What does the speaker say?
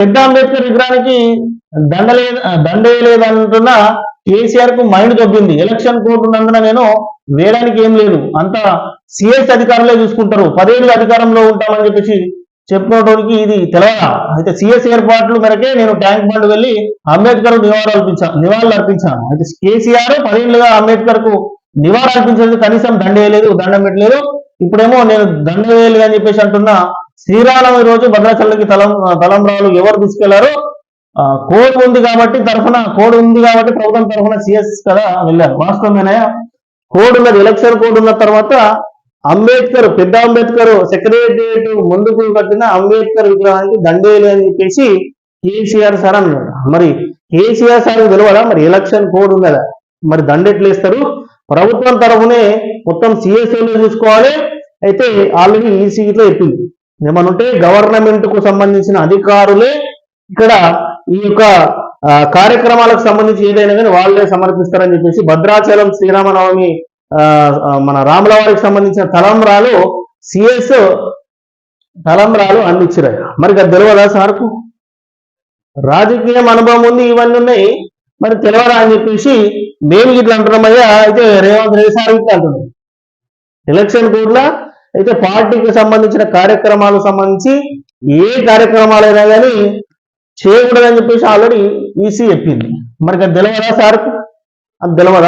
పెద్ద అంబేద్కర్ విగ్రహానికి దండలే దండేయలేదంటున్న కేసీఆర్కు మైండ్ దొబ్బింది ఎలక్షన్ కోర్టు ఉన్నందున నేను వేయడానికి ఏం లేదు. అంత సిఎస్ అధికారులే చూసుకుంటారు. పదేళ్ళు అధికారంలో ఉంటామని చెప్పేసి చెప్పుకోవడానికి ఇది తెలవదా? అయితే సిఎస్ ఏర్పాట్లు మేరకే నేను ట్యాంక్ బండ్ వెళ్ళి అంబేద్కర్ నివాళులు అర్పించాను నివాళులు అర్పించాను. అయితే కేసీఆర్ పదేళ్ళుగా అంబేద్కర్కు నివాళులు అర్పించలేదు కనీసం దండ వేయలేదు దండం పెట్టలేదు. ఇప్పుడేమో నేను దండ వేయలేదు అని చెప్పేసి అంటున్నా శ్రీరామనవమి రోజు భద్రాచలంకి తలం తలంబ్రాలు ఎవరు తీసుకెళ్ళారో కోడ్ ఉంది కాబట్టి తరఫున కోడ్ ఉంది కాబట్టి ప్రభుత్వం తరఫున సిఎస్ కదా వెళ్ళారు. వాస్తవమేనా కోడ్ ఉన్నది ఎలక్షన్ కోడ్ ఉన్న తర్వాత అంబేద్కర్ పెద్ద అంబేద్కర్ సెక్రటేరియట్ ముందుకు కట్టిన అంబేద్కర్ విగ్రహానికి దండేలు అని చెప్పేసి కేసీఆర్ సార్ అన్నాడు. మరి కేసీఆర్ సార్ తెలియదా మరి ఎలక్షన్ కోడ్ ఉన్నదా? మరి దండెట్లు వేస్తారు. ప్రభుత్వం తరఫునే మొత్తం సిఎస్ఏలు చూసుకోవాలి అయితే ఆల్రెడీ ఈ సీట్లో చెప్పింది ఏమనుంటే గవర్నమెంట్కు సంబంధించిన అధికారులే ఇక్కడ ఈ యొక్క కార్యక్రమాలకు సంబంధించి ఏదైనా కానీ వాళ్ళే సమర్పిస్తారని చెప్పేసి భద్రాచలం శ్రీరామనవమి ఆ, మన రాములవారికి సంబంధించిన తలంబ్రాలు సిఎస్ తలంబ్రాలు అందించారు మరి అది తెలియదా సార్కు? రాజకీయం అనుభవం ఉంది ఇవన్నీ ఉన్నాయి. మరి తెలియదా అని చెప్పేసి మేము ఇట్లా అంటున్నామయ్యా అయితే రేవంత్ రెడ్డి సార్ ఇట్లా అంటున్నాం ఎలక్షన్ కూడా అయితే పార్టీకి సంబంధించిన కార్యక్రమాలకు సంబంధించి ఏ కార్యక్రమాలైనా కానీ చేయకూడదని చెప్పేసి ఆల్రెడీ ఈసీ చెప్పింది. మరి అది తెలియదా సార్కు? అది తెలియదా